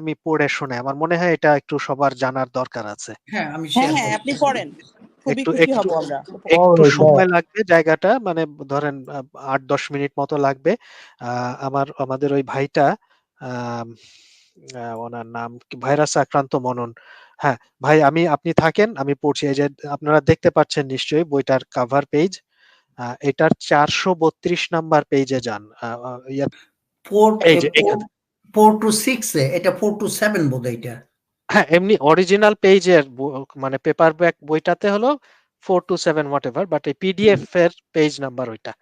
আমি পড়ে শোনাই আমার মনে হয় এটা একটু সবার জানার দরকার আছে। হ্যাঁ আমি হ্যাঁ হ্যাঁ আপনি পড়েন। একটু সময় লাগবে জায়গাটা মানে ধরেন আহ, আট দশ মিনিট মতো লাগবে। আহ, আমার আমাদের ওই ভাইটা ওনার নাম ভাইরাস আক্রান্ত মনন। হ্যাঁ ভাই আমি আপনি থাকেন আমি পড়ছি। এই যে আপনারা দেখতে পাচ্ছেন নিশ্চয়ই বইটার কাভার পেজ এটার চারশো বত্রিশ নাম্বার পেজে যান। ফোর টু সিক্স এটা ফোর টু সেভেন বোধ এটা। হ্যাঁ এমনি অরিজিনাল পেজের মানে পেপার ব্যাক বইটাতে হলো four two seven whatever but এই পিডিএফ এর পেজ নাম্বার ওইটা।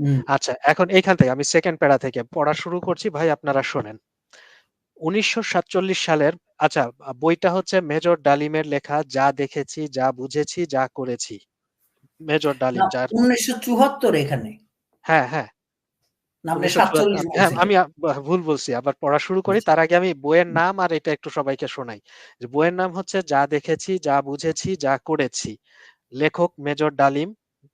হুম, আচ্ছা এখন এইখান থেকে আমি সেকেন্ড প্যারা থেকে পড়া শুরু করছি ভাই আপনারা শোনেন। উনিশশো সাতচল্লিশ সালের আচ্ছা বইটা হচ্ছে মেজর ডালিমের লেখা যা দেখেছি যা বুঝেছি যা করেছি। মেজর ডালিম যার উনিশশো চুয়াত্তর এখানে। হ্যাঁ হ্যাঁ না, আপনি 1974 সাতচল্লিশ হ্যাঁ বলছিলেন। আমি ভুল বলছি। আবার পড়া শুরু করি তার আগে আমি বইয়ের নাম আর এটা একটু সবাইকে শোনাই। যে বইয়ের নাম হচ্ছে যা দেখেছি যা বুঝেছি যা করেছি লেখক মেজর ডালিম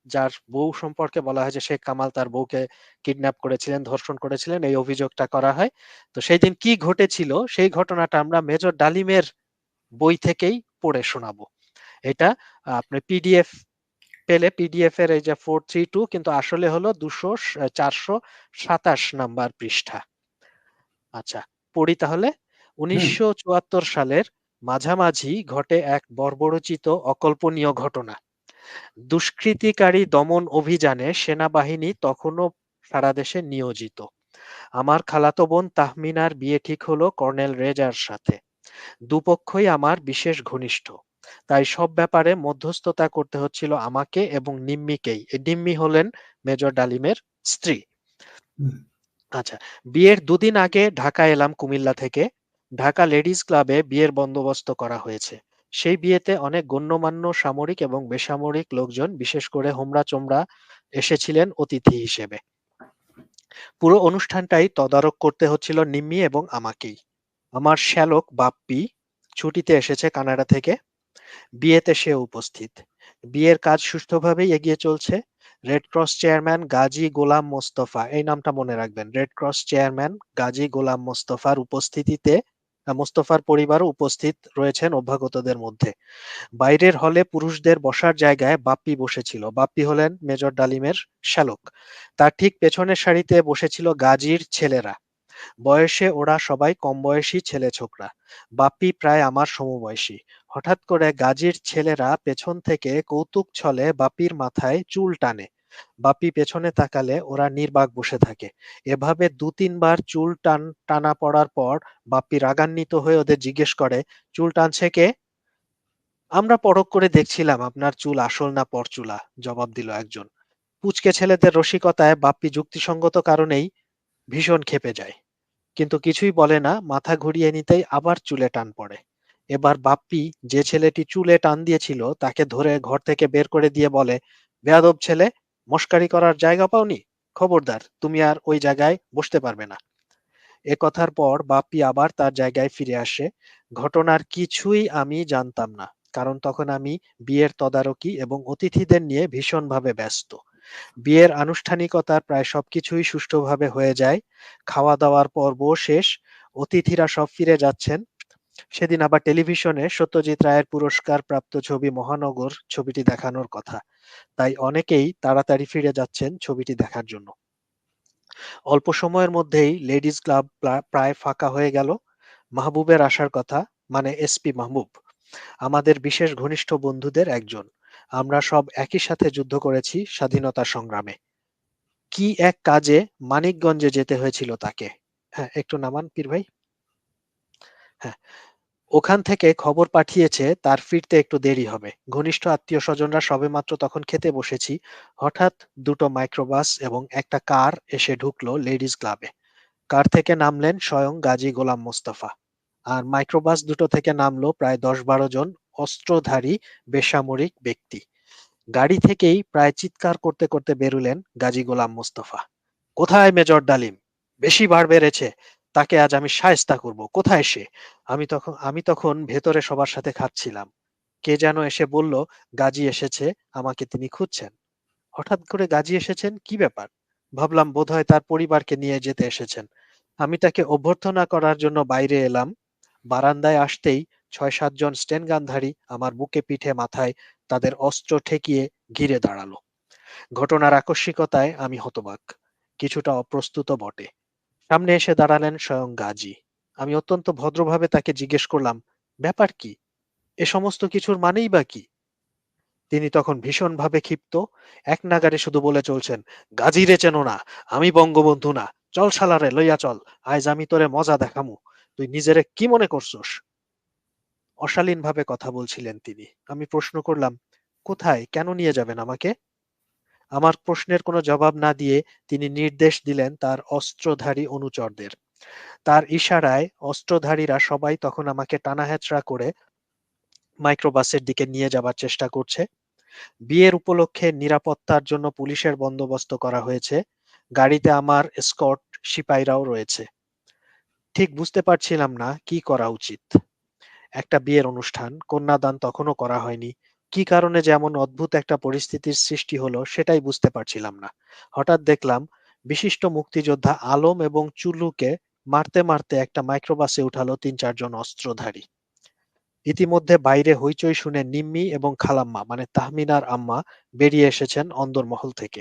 যার বউ সম্পর্কে বলা হয় যে শেখ কামাল তার বউকে কিডন্যাপ করেছিলেন ধর্ষণ করেছিলেন এই অভিযোগটা করা হয়। তো সেই দিন কি ঘটেছিল সেই ঘটনাটা আমরা মেজর ডালিমের বই থেকেই পড়ে শোনাবো। এটা আপনি পিডিএফ পেলে পিডিএফ এর এই যে ফোর থ্রি টু কিন্তু আসলে হলো দুশো চারশো সাতাশ নাম্বার পৃষ্ঠা। আচ্ছা পড়ি তাহলে। উনিশশো চুয়াত্তর সালের মাঝামাঝি ঘটে এক বর্বরচিত অকল্পনীয় ঘটনা। দুষ্কৃতিকারী দমন অভিযানে সেনাবাহিনী তখনও সারা দেশে নিয়োজিত। আমার খালাতো বোন তাহমিনার বিয়ে ঠিক হলো কর্নেল রেজার সাথে। দুপক্ষই আমার বিশেষ ঘনিষ্ঠ। তাই সব ব্যাপারে মধ্যস্থতা করতে হচ্ছিল আমাকে এবং নিম্মিকেই। নিম্মি হলেন মেজর ডালিমের স্ত্রী। আচ্ছা বিয়ের দুদিন আগে ঢাকা এলাম কুমিল্লা থেকে। ঢাকা লেডিজ ক্লাবে বিয়ের বন্দোবস্ত করা হয়েছে। সেই বিয়েতে অনেক গণ্যমান্য সামরিক এবং বেসামরিক লোকজন বিশেষ করে হোমরা চোমরা এসেছিলেন অতিথি হিসেবে। পুরো অনুষ্ঠানটাই তদারক করতে হচ্ছিল নিম্মি এবং আমাকেই। আমার শ্যালক বাপ্পি ছুটিতে এসেছে কানাডা থেকে। বিয়েতে সে উপস্থিত। বিয়ের কাজ সুষ্ঠুভাবেই এগিয়ে চলছে। Red cross chairman Gazi Golam Mostafa, এই নামটা মনে রাখবেন red cross chairman Gazi Golam মোস্তফার উপস্থিতিতে মোস্তফার পরিবারও উপস্থিত রয়েছেন অভ্যাগতদের মধ্যে। বাইরের হলে পুরুষদের বসার জায়গায় বাপ্পি বসেছিল। বাপ্পি হলেন মেজর ডালিমের শ্যালক। তার ঠিক পেছনের সারিতে বসেছিল গাজীর ছেলেরা। বয়সে ওরা সবাই কম বয়সী ছেলে ছোকরা বাপ্পি প্রায় আমার সমবয়সী। হঠাৎ করে গাজীর ছেলেরা পেছন থেকে কৌতুক ছলে বাপির মাথায় চুল টানে। বাপি পেছনে তাকালে ওরা নির্বাক বসে থাকে। এভাবে দু তিনবার চুল টান, টানা পড়ার পর বাপ্পি রাগান্বিত হয়ে ওদের জিজ্ঞেস করে, চুল টানছে কে? আমরা পরখ করে দেখছিলাম আপনার চুল আসল না পরচুলা, জবাব দিল একজন। পুচকে ছেলেদের রসিকতায় বাপ্পি যুক্তিসঙ্গত কারণেই ভীষণ ক্ষেপে যায়। কিন্তু কিছুই বলে না, মাথা ঘুরিয়ে নিতেই আবার চুলে টান পড়ে। এবার বাপ্পি যে ছেলেটি চুলে টান দিয়েছিল, তাকে ধরে ঘর থেকে বের করে দিয়ে বলে, বেয়াদব ছেলে, মস্কারি করার জায়গা পাওনি? খবরদার, তুমি আর ওই জায়গায় বসতে পারবে না। এ কথার পর বাপ্পি আবার তার জায়গায় ফিরে আসে। ঘটনার কিছুই আমি জানতাম না, কারণ তখন আমি বিয়ের তদারকি এবং অতিথিদের নিয়ে ভীষণভাবে ব্যস্ত। বিয়ের আনুষ্ঠানিকতার প্রায় সবকিছুই সুষ্ঠুভাবে হয়ে যায়। খাওয়া দাওয়ার পর্ব শেষ, অতিথিরা সব ফিরে যাচ্ছেন। সেদিন আবার টেলিভিশনে সত্যজিৎ রায়ের পুরস্কার প্রাপ্ত ছবি মহানগর ছবিটি দেখানোর কথা। তাই অনেকেই তাড়াতাড়ি ফিরে যাচ্ছেন ছবিটি দেখার জন্য। অল্প সময়ের মধ্যেই লেডিজ ক্লাব প্রায় ফাঁকা হয়ে গেল। মাহবুবের আসার কথা মানে এসপি মাহবুব। আমাদের বিশেষ ঘনিষ্ঠ বন্ধুদের একজন। আমরা সব একই সাথে যুদ্ধ করেছি স্বাধীনতা সংগ্রামে। কি এক কাজে মানিকগঞ্জে যেতে হয়েছিল তাকে? হ্যাঁ একটু নামান, পীর ভাই। হ্যাঁ ওখান থেকে খবর পাঠিয়েছে তার ফিরতে একটু দেরি হবে। ঘনিষ্ঠ আত্মীয় স্বজনরা সবেমাত্র তখন খেতে বসেছি। হঠাৎ দুটো মাইক্রোবাস এবং একটা কার এসে ঢুকলো লেডিস ক্লাবে। কার থেকে নামলেন? স্বয়ং গাজী গোলাম মোস্তফা। আর মাইক্রোবাস দুটো থেকে নামলো প্রায় দশ বারো জন অস্ত্রধারী, বেসামরিক ব্যক্তি। গাড়ি থেকেই প্রায় চিৎকার করতে করতে বেরুলেন গাজী গোলাম মোস্তফা। কোথায় মেজর ডালিম? বেশি বার বেড়েছে, তাকে আজ আমি সায়স্তা করব। কোথায় সে? আমি তখন আমি তখন ভেতরে সবার সাথে খাচ্ছিলাম। কে যেন এসে বলল, গাজী এসেছে, আমাকে তিনি খুঁজছেন। হঠাৎ করে গাজী এসেছেন? কি ব্যাপার? ভাবলাম বোধহয় তার পরিবারকে নিয়ে যেতে এসেছেন। আমি তাকে অভ্যর্থনা করার জন্য বাইরে এলাম। বারান্দায় আসতেই ছয় সাতজন স্টেনগানধারী আমার বুকে পিঠে মাথায় তাদের অস্ত্র ঠেকিয়ে ঘিরে দাঁড়াল। ঘটনার আকস্মিকতায় আমি হতবাক। কিছুটা অপ্রস্তুত বটে। সামনে এসে দাঁড়ালেন স্বয়ং গাজী। আমি অত্যন্ত ভদ্রভাবে তাকে জিজ্ঞেস করলাম, ব্যাপার কি? এ সমস্ত কিছুর মানেই বা কি? তিনি তখন ভীষণভাবে ক্ষিপ্ত, এক নাগারে শুধু বলে চলছেন গাজীরে চেনো না, আমি বঙ্গবন্ধু না। চল শালারে, লইয়া চল। আজ আমি তোরে মজা দেখামু। তুই নিজেরে কি মনে করছস? অশালীন ভাবে কথা বলছিলেন তিনি। আমি প্রশ্ন করলাম, কোথায়? কেন নিয়ে যাবেন আমাকে? আমার প্রশ্নের কোনো জবাব না দিয়ে তিনি নির্দেশ দিলেন তার অস্ত্রধারী অনুচরদের। তার ইশারায় অস্ত্রধারীরা সবাই তখন আমাকে টানাহেচড়া করে মাইক্রোবাসের দিকে নিয়ে যাবার চেষ্টা করছে। বিয়ের উপলক্ষে নিরাপত্তার জন্য পুলিশের বন্দোবস্ত করা হয়েছে। গাড়িতে আমার স্কট সিপাইরাও রয়েছে। ঠিক বুঝতে পারছিলাম না কি করা উচিত। একটা বিয়ের অনুষ্ঠান কন্যাদান তখনও করা হয়নি। কি কারণে যে এমন অদ্ভুত একটা পরিস্থিতির সৃষ্টি হলো সেটাই বুঝতে পারছিলাম না। হঠাৎ দেখলাম বিশিষ্ট মুক্তিযোদ্ধা আলম এবং চুলুকে মারতে মারতে একটা মাইক্রোবাসে উঠালো তিন চারজন অস্ত্রধারী। ইতিমধ্যে বাইরে হইচই শুনে নিম্মি এবং খালাম্মা মানে তাহমিনার আম্মা বেরিয়ে এসেছেন অন্দরমহল থেকে।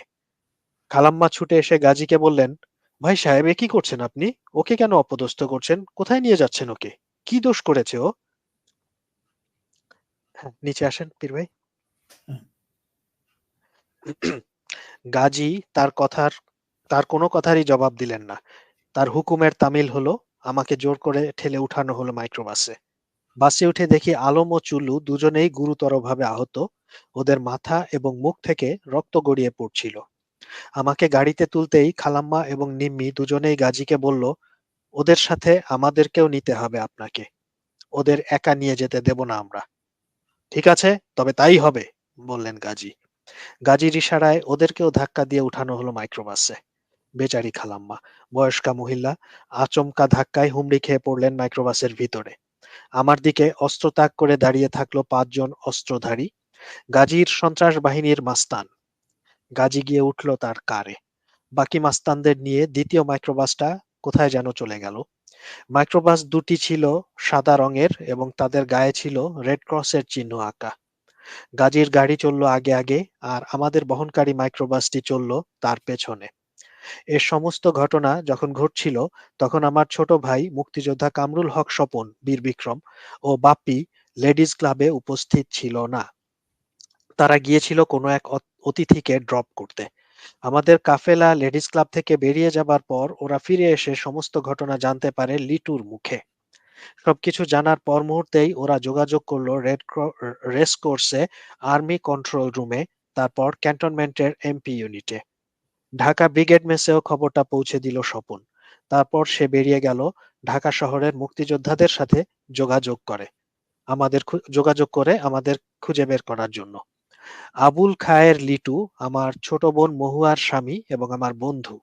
খালাম্মা ছুটে এসে গাজীকে বললেন, ভাই সাহেব, এ কি করছেন আপনি? ওকে কেন অপদস্থ করছেন? কোথায় নিয়ে যাচ্ছেন ওকে? কি দোষ করেছে ও? হ্যাঁ নিচে আসেন পীর ভাই। গাজী তার কথার তার কোনো কথারই জবাব দিলেন না। তার হুকুমের তামিল হলো আমাকে জোর করে ঠেলে উঠানো হলো মাইক্রোবাসে। বাসে উঠে দেখি আলম ও চুলু দুজনেই গুরুতরভাবে আহত। ওদের মাথা এবং মুখ থেকে রক্ত গড়িয়ে পড়ছিল। আমাকে গাড়িতে তুলতেই খালাম্মা এবং নিম্মি দুজনেই গাজীকে বলল ওদের সাথে আমাদেরকেও নিতে হবে আপনাকে। ওদের একা নিয়ে যেতে দেব না আমরা। ঠিক আছে, তবে তাই হবে, বললেন গাজী। গাজীর ইশারায় ওদেরকেও ধাক্কা দিয়ে উঠানো হলো মাইক্রোবাসে। বেচারি খালাম্মা, বয়স্কা মহিলা, আচমকা ধাক্কায় হুমড়ি খেয়ে পড়লেন মাইক্রোবাসের ভিতরে। আমার দিকে অস্ত্র তাক করে দাঁড়িয়ে থাকল পাঁচজন অস্ত্রধারী। গাজীর সন্ত্রাস বাহিনীর মাস্তান। গাজী গিয়ে উঠল তার কারে। বাকি মাস্তানদের নিয়ে দ্বিতীয় মাইক্রোবাসটা কোথায় যেন চলে গেল। মাইক্রোবাস দুটি ছিল সাদা রঙের এবং তাদের গায়ে ছিল রেড ক্রসের চিহ্ন আঁকা। গাজীর গাড়ি চলল আগে আগে আর আমাদের বহনকারী মাইক্রোবাসটি চলল তার পেছনে। এর সমস্ত ঘটনা যখন ঘটছিল, তখন আমার ছোট ভাই মুক্তিযোদ্ধা কামরুল হক স্বপন, বীর বিক্রম ও বাপ্পি লেডিজ ক্লাবে উপস্থিত ছিল না। তারা গিয়েছিল কোনো এক অতিথিকে ড্রপ করতে। আমাদের কাফেলা লেডিস ক্লাব থেকে বেরিয়ে যাবার পর ওরা ফিরে এসে সমস্ত ঘটনা জানতে পারে লিটুর মুখে। সবকিছু জানার পর মুহূর্তেই ওরা যোগাযোগ করল রেড রেস কোর্সে আর্মি কন্ট্রোল রুমে, তারপর ক্যান্টনমেন্টের এমপি ইউনিটে। ঢাকা ব্রিগেড মেসেও খবরটা পৌঁছে দিল স্বপন। তারপর সে বেরিয়ে গেল ঢাকা শহরের মুক্তিযোদ্ধাদের সাথে যোগাযোগ করে। আমাদের যোগাযোগ করে আমাদের খুঁজে বের করার জন্য। আবুল খায়ের লিটু আমার ছোট বোন মহুয়ার স্বামী এবং আমার বন্ধু।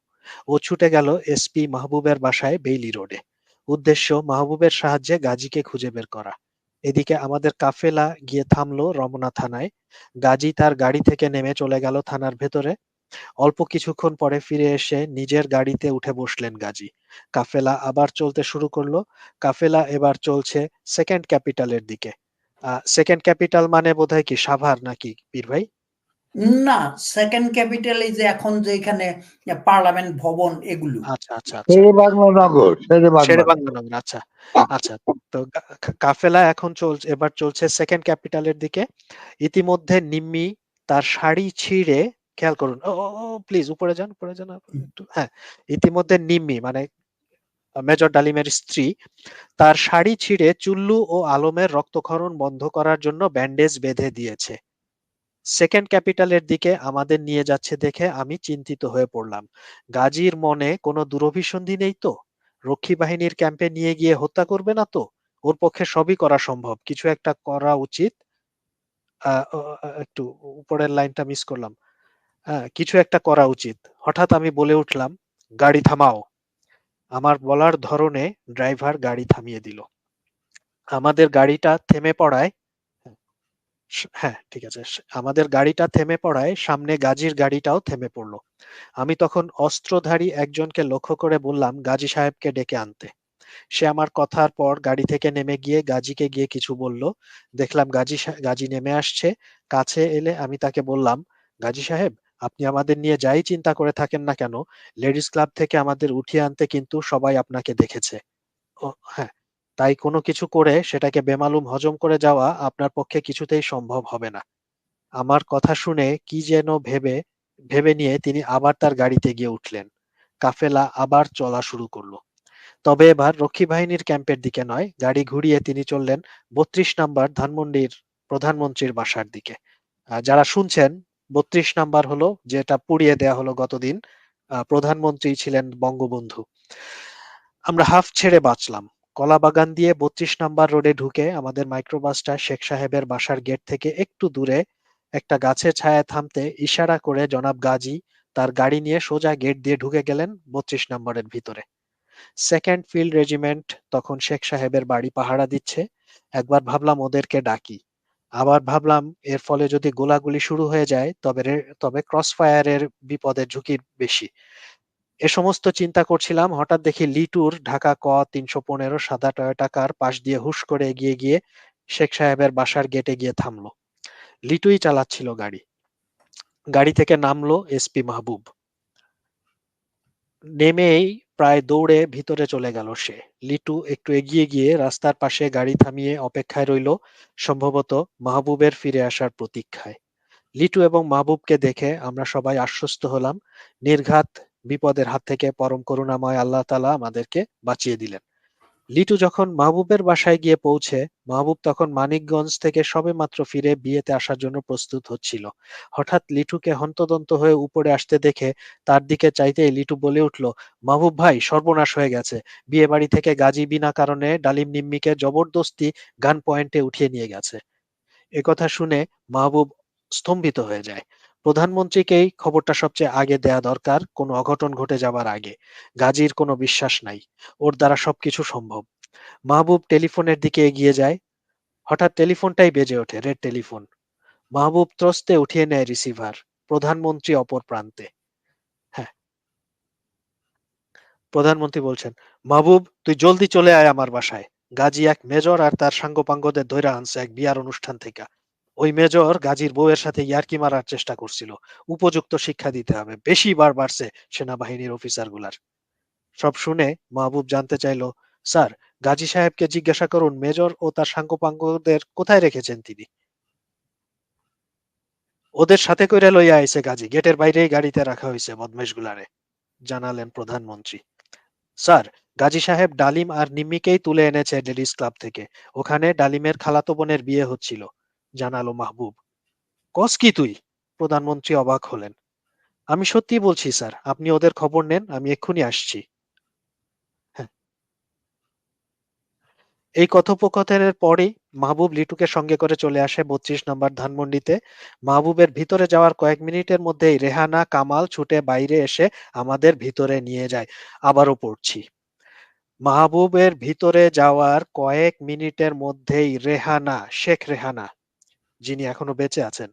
ও ছুটে গেল এসপি মাহবুবের বাসায় বেইলি রোডে। উদ্দেশ্য, মাহবুবের সাহায্যে গাজীকে খুঁজে বের করা। এদিকে আমাদের কাফেলা গিয়ে থামলো রমনা থানায়। গাজী তার গাড়ি থেকে নেমে চলে গেল থানার ভেতরে। অল্প কিছুক্ষণ পরে ফিরে এসে নিজের গাড়িতে উঠে বসলেন গাজী। কাফেলা আবার চলতে শুরু করল। কাফেলা এবার চলছে সেকেন্ড ক্যাপিটালের দিকে। সেকেন্ড ক্যাপিটাল মানে বোধহয় কি সাভার নাকি পীর ভাই? না সেকেন্ড ক্যাপিটাল এই যে এখন যে এখানে পার্লামেন্ট ভবন এগুলো। আচ্ছা আচ্ছা আচ্ছা। আচ্ছা আচ্ছা। তো কাফেলা এখন চলছে এবার চলছে সেকেন্ড ক্যাপিটালের দিকে। ইতিমধ্যে নিম্মি তার শাড়ি ছিঁড়ে খেয়াল করুন ও প্লিজ উপরে যান উপরে যান হ্যাঁ। ইতিমধ্যে নিম্মি মানে মেজর ডালিমের স্ত্রী, তার শাড়ি ছিঁড়ে চুল্লু ও আলমের রক্তক্ষরণ বন্ধ করার জন্য ব্যান্ডেজ বেঁধে দিয়েছে। সেকেন্ড ক্যাপিটালের দিকে আমাদের নিয়ে যাচ্ছে দেখে আমি চিন্তিত হয়ে পড়লাম। গাজীর মনে কোনো দুরভিসন্ধি নেই তো? রক্ষী বাহিনীর ক্যাম্পে নিয়ে গিয়ে হত্যা করবে না তো? ওর পক্ষে সবই করা সম্ভব। কিছু একটা করা উচিত। একটু উপরের লাইনটা মিস করলাম। কিছু একটা করা উচিত। হঠাৎ আমি বলে উঠলাম, গাড়ি থামাও। আমার বলার ধরনে ড্রাইভার গাড়ি থামিয়ে দিল। আমাদের গাড়িটা থেমে পড়ায় হ্যাঁ ঠিক আছে, আমাদের গাড়িটা থেমে পড়ায়, সামনে গাজীর গাড়িটাও থেমে পড়ল। আমি তখন অস্ত্রধারী একজনকে লক্ষ্য করে বললাম, গাজী সাহেবকে ডেকে আনতে। সে আমার কথার পর গাড়ি থেকে নেমে গিয়ে গাজীকে গিয়ে কিছু বলল। দেখলাম গাজী গাজী নেমে আসছে। কাছে এলে আমি তাকে বললাম, গাজী সাহেব আপনি আমাদের নিয়ে যাই চিন্তা করে থাকেন না কেন, লেডিস ক্লাব থেকে আমাদের উঠিয়ে আনতে কিন্তু সবাই আপনাকে দেখেছে। ও হ্যাঁ তাই কোনো কিছু করে সেটাকে বেমালুম হজম করে যাওয়া আপনার পক্ষে কিছুতেই সম্ভব হবে না। আমার কথা শুনে কি যেন ভেবে ভেবে নিয়ে তিনি আবার তার গাড়িতে গিয়ে উঠলেন। কাফেলা আবার চলা শুরু করল। তবে এবার রক্ষী বাহিনীর ক্যাম্পের দিকে নয়, গাড়ি ঘুরিয়ে তিনি চললেন বত্রিশ নাম্বার ধানমন্ডির প্রধানমন্ত্রীর বাসার দিকে। যারা শুনছেন বত্রিশ নাম্বার হলো, যেটা পুড়িয়ে দেয়া হলো গতদিন প্রধানমন্ত্রী ছিলেন বঙ্গবন্ধু। আমরা হাফ ছেড়ে বাঁচলাম। কলা বাগান দিয়ে বত্রিশ নাম্বার রোডে ঢুকে আমাদের মাইক্রোবাসটা শেখ সাহেবের বাসার গেট থেকে একটু দূরে একটা গাছের ছায়ায় থামতে ইশারা করে জনাব গাজী তার গাড়ি নিয়ে সোজা গেট দিয়ে ঢুকে গেলেন বত্রিশ নম্বরের ভিতরে। সেকেন্ড ফিল্ড রেজিমেন্ট তখন শেখ সাহেবের বাড়ি পাহারা দিচ্ছে। একবার ভাবলাম ওদেরকে ডাকি। আবার ভাবলাম এর ফলে যদি গোলাগুলি শুরু হয়ে যায়, তবে তবে ক্রস ফায়ারের বিপদের ঝুঁকি বেশি। এ সমস্ত চিন্তা করছিলাম, হঠাৎ দেখি লিটুর ঢাকা ক তিনশো পনেরো সাদা টয়োটা কার পাশ দিয়ে হুশ করে এগিয়ে গিয়ে শেখ সাহেবের বাসার গেটে গিয়ে থামলো। লিটুই চালাচ্ছিল গাড়ি। গাড়ি থেকে নামলো এসপি মাহবুব। নেমেই প্রায় দৌড়ে ভিতরে চলে গেল সে। লিটু একটু এগিয়ে গিয়ে রাস্তার পাশে গাড়ি থামিয়ে অপেক্ষায় রইল, সম্ভবত মাহবুবের ফিরে আসার প্রতীক্ষায়। লিটু এবং মাহবুবকে দেখে আমরা সবাই আশ্বস্ত হলাম। নির্ঘাত বিপদের হাত থেকে পরম করুণাময় আল্লাহ তালা আমাদেরকে বাঁচিয়ে দিলেন। লিটু যখন মাহবুবের বাসায় গিয়ে পৌঁছে, মাহবুব তখন মানিকগঞ্জ থেকে সবে মাত্র ফিরে বিয়েতে আসার জন্য প্রস্তুত হচ্ছিল। হঠাৎ লিটুকে হন্তদন্ত হয়ে উপরে আসতে দেখে তার দিকে চাইতেই লিটু বলে উঠল, মাহবুব ভাই, সর্বনাশ হয়ে গেছে। বিয়ে বাড়ি থেকে গাজী বিনা কারণে ডালিম নিম্মিকে জবরদস্তি গান পয়েন্টে উঠিয়ে নিয়ে গেছে। একথা শুনে মাহবুব স্তম্ভিত হয়ে যায়। প্রধানমন্ত্রীকেই খবরটা সবচেয়ে আগে দেয়া দরকার, কোনো অঘটন ঘটে যাবার আগে। গাজীর কোনো বিশ্বাস নাই, ওর দ্বারা সবকিছু সম্ভব। মাহবুব টেলিফোনের দিকে এগিয়ে যায়। হঠাৎ টেলিফোনটাই বেজে ওঠে, রেড টেলিফোন। মাহবুব ত্রস্তে উঠিয়ে নেয় রিসিভার, প্রধানমন্ত্রী অপর প্রান্তে। হ্যাঁ। প্রধানমন্ত্রী বলছেন, মাহবুব, তুই জলদি চলে আয় আমার বাসায়। গাজী এক মেজর আর তার সাঙ্গপাঙ্গদের ধৈরা আনছে এক বিয়ার অনুষ্ঠান থেকে। ওই মেজর গাজীর বউয়ের সাথে ইয়ার্কি মারার চেষ্টা করছিল। উপযুক্ত শিক্ষা দিতে হবে। বেশি বার বাড়ছে সেনাবাহিনীর অফিসারগুলার সব শুনে মাহবুব জানতে চাইলো, স্যার, গাজী সাহেবকে জিজ্ঞাসা করুন, মেজর ও তার সাঙ্গপাঙ্গদের কোথায় রেখেছেন তিনি? ওদের সাথে কইরা লইয়া আইছে গাজী। গেটের বাইরেই গাড়িতে রাখা হয়েছে বদমেশ গুলারে জানালেন প্রধানমন্ত্রী। স্যার, গাজী সাহেব ডালিম আর নিম্মিকেই তুলে এনেছে লেডিস ক্লাব থেকে। ওখানে ডালিমের খালাতো বোনের বিয়ে হচ্ছিল। জানালো মাহবুব। কস কি তুই? প্রধানমন্ত্রী অবাক হলেন। আমি সত্যি বলছি, স্যার, আপনি ওদের খবর নেন, আমি এক্ষুনি আসছি। হ্যাঁ। এই কথোপকথনের পরেই মাহবুব লিটুকে সঙ্গে করে চলে আসে বত্রিশ নম্বর ধানমন্ডিতে। মাহবুবের ভিতরে যাওয়ার কয়েক মিনিটের মধ্যেই রেহানা, কামাল ছুটে বাইরে এসে আমাদের ভিতরে নিয়ে যায়। আবারও পড়ছি। মাহবুবের ভিতরে যাওয়ার কয়েক মিনিটের মধ্যেই রেহানা, শেখ রেহানা যিনি এখনও বেঁচে আছেন।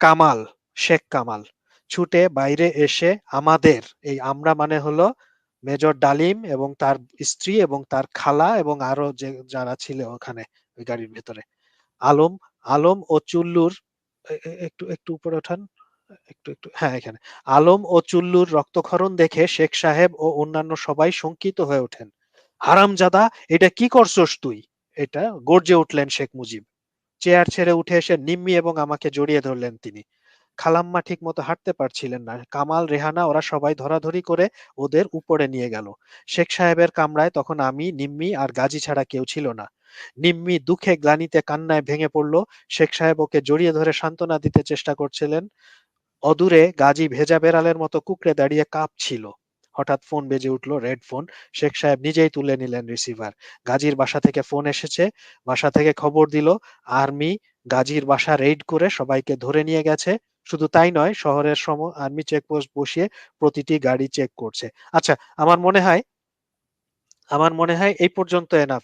কামাল, শেখ কামাল, ছুটে বাইরে এসে আমাদের, এই আমরা মানে হলো মেজর ডালিম এবং তার স্ত্রী এবং তার খালা এবং আরও যে যারা ছিল ওখানে, ওই গাড়ির ভেতরে। আলম আলম ও চুল্লুর একটু একটু উপরে ওঠান, একটু একটু হ্যাঁ এখানে। আলম ও চুল্লুর রক্তক্ষরণ দেখে শেখ সাহেব ও অন্যান্য সবাই শঙ্কিত হয়ে ওঠেন। হারামজাদা, এটা কি করছস তুই? এটা গর্জে উঠলেন শেখ মুজিব। চেয়ার ছেড়ে উঠে এসে নিম্মি এবং আমাকে জড়িয়ে ধরলেন তিনি। খালাম্মা ঠিক মতো হাঁটতে পারছিলেন না। কামাল, রেহানা ওরা সবাই ধরাধরি করে ওদের উপরে নিয়ে গেল। শেখ সাহেবের কামরায় তখন আমি, নিম্মি আর গাজী ছাড়া কেউ ছিল না। নিম্মি দুঃখে গ্লানিতে কান্নায় ভেঙে পড়ল। শেখ সাহেব ওকে জড়িয়ে ধরে সান্ত্বনা দিতে চেষ্টা করছিলেন। অদূরে গাজী ভেজা বেড়ালের মতো কুকড়ে দাঁড়িয়ে কাঁপছিল। হঠাৎ ফোন বেজে উঠল রেড ফোন। শেখ সাহেব নিজেই তুলে নিলেন রিসিভার। গাজীর বাসা থেকে ফোন এসেছে। বাসা থেকে খবর দিল, আর্মি গাজীর বাসা রেড করে সবাইকে ধরে নিয়ে গেছে। শুধু তাই নয়, শহরের সম, আর্মি চেকপোস্ট বসিয়ে প্রতিটি গাড়ি চেক করছে। আচ্ছা আমার মনে হয়, আমার মনে হয় এই পর্যন্ত এনাফ